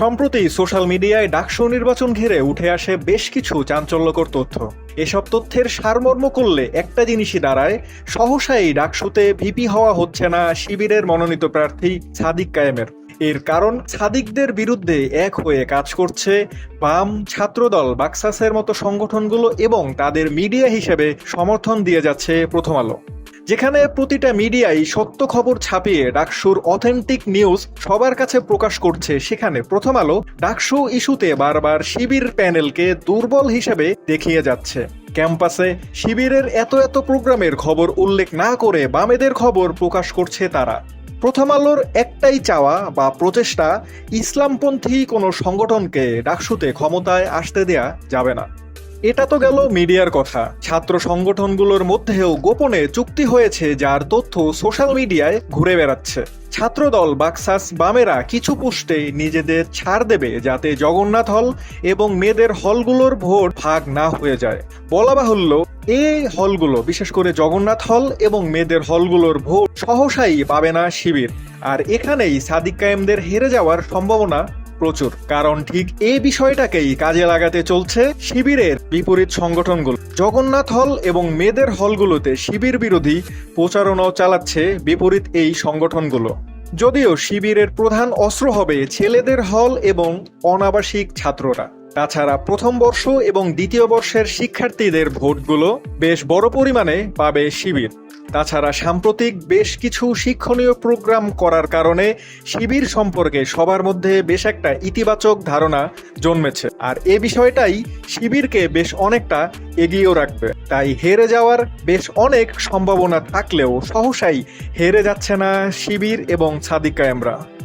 সম্প্রতি সোশ্যাল মিডিয়ায় ডাকসু নির্বাচন ঘিরে উঠে আসে বেশ কিছু চাঞ্চল্যকর তথ্য। এসব তথ্যের সারমর্ম করলে একটা জিনিসই দাঁড়ায় সহসাই ডাকসুতে ভিপি হওয়া হচ্ছে না শিবিরের মনোনীত প্রার্থী সাদিক কায়েমের। এর কারণ, সাদিকদের বিরুদ্ধে এক হয়ে কাজ করছে বাম ছাত্রদল বাক্সাসের মতো সংগঠনগুলো এবং তাদের মিডিয়া হিসেবে সমর্থন দিয়ে যাচ্ছে প্রথম আলো। যেখানে প্রতিটা মিডিয়াই সত্য খবর ছাপিয়ে ডাকসুর অথেন্টিক নিউজ সবার কাছে প্রকাশ করছে, সেখানে প্রথম আলো ডাকসু ইস্যুতে বারবার শিবির প্যানেলকে দুর্বল হিসেবে দেখিয়ে যাচ্ছে। ক্যাম্পাসে শিবিরের এত এত প্রোগ্রামের খবর উল্লেখ না করে বামেদের খবর প্রকাশ করছে তারা। প্রথম আলোর একটাই চাওয়া বা প্রচেষ্টা, ইসলামপন্থী কোনো সংগঠনকে ডাকসুতে ক্ষমতায় আসতে দেয়া যাবে না। এটা তো গেল মিডিয়ার কথা। ছাত্র সংগঠনগুলোর মধ্যেও গোপনে চুক্তি হয়েছে যার তথ্য সোশ্যাল মিডিয়ায় ঘুরে বেড়াচ্ছে। ছাত্রদল বাক্সাস বামেরা কিছু পোস্টে নিজেদের ছাড় দেবে যাতে জগন্নাথ হল এবং মেয়েদের হলগুলোর ভোট ভাগ না হয়ে যায়। বলা বাহুল্য, এই হলগুলো বিশেষ করে জগন্নাথ হল এবং মেয়েদের হলগুলোর ভোট সহসাই পাবে না শিবির। আর এখানেই সাদিক কায়েমদের হেরে যাওয়ার সম্ভাবনা প্রচুর, কারণ ঠিক এই বিষয়টাকেই কাজে লাগাতে চলছে শিবিরের বিপরীত সংগঠনগুলো। জগন্নাথ হল এবং মেয়েদের হলগুলোতে শিবির বিরোধী প্রচারণাও চালাচ্ছে বিপরীত এই সংগঠনগুলো। যদিও শিবিরের প্রধান অস্ত্র হবে ছেলেদের হল এবং অনাবাসিক ছাত্ররা। তাছাড়া প্রথম বর্ষ এবং দ্বিতীয় বর্ষের শিক্ষার্থীদের ভোটগুলো বেশ বড় পরিমাণে পাবে শিবির। তাছাড়া সাম্প্রতিক বেশ কিছু শিক্ষণীয় প্রোগ্রাম করার কারণে শিবির সম্পর্কে সবার মধ্যে বেশ একটা ইতিবাচক ধারণা জন্মেছে। আর এ বিষয়টাই শিবিরকে বেশ অনেকটা এগিয়েও রাখবে। তাই হেরে যাওয়ার বেশ অনেক সম্ভাবনা থাকলেও সহসাই হেরে যাচ্ছে না শিবির এবং সাদিক কায়েমরা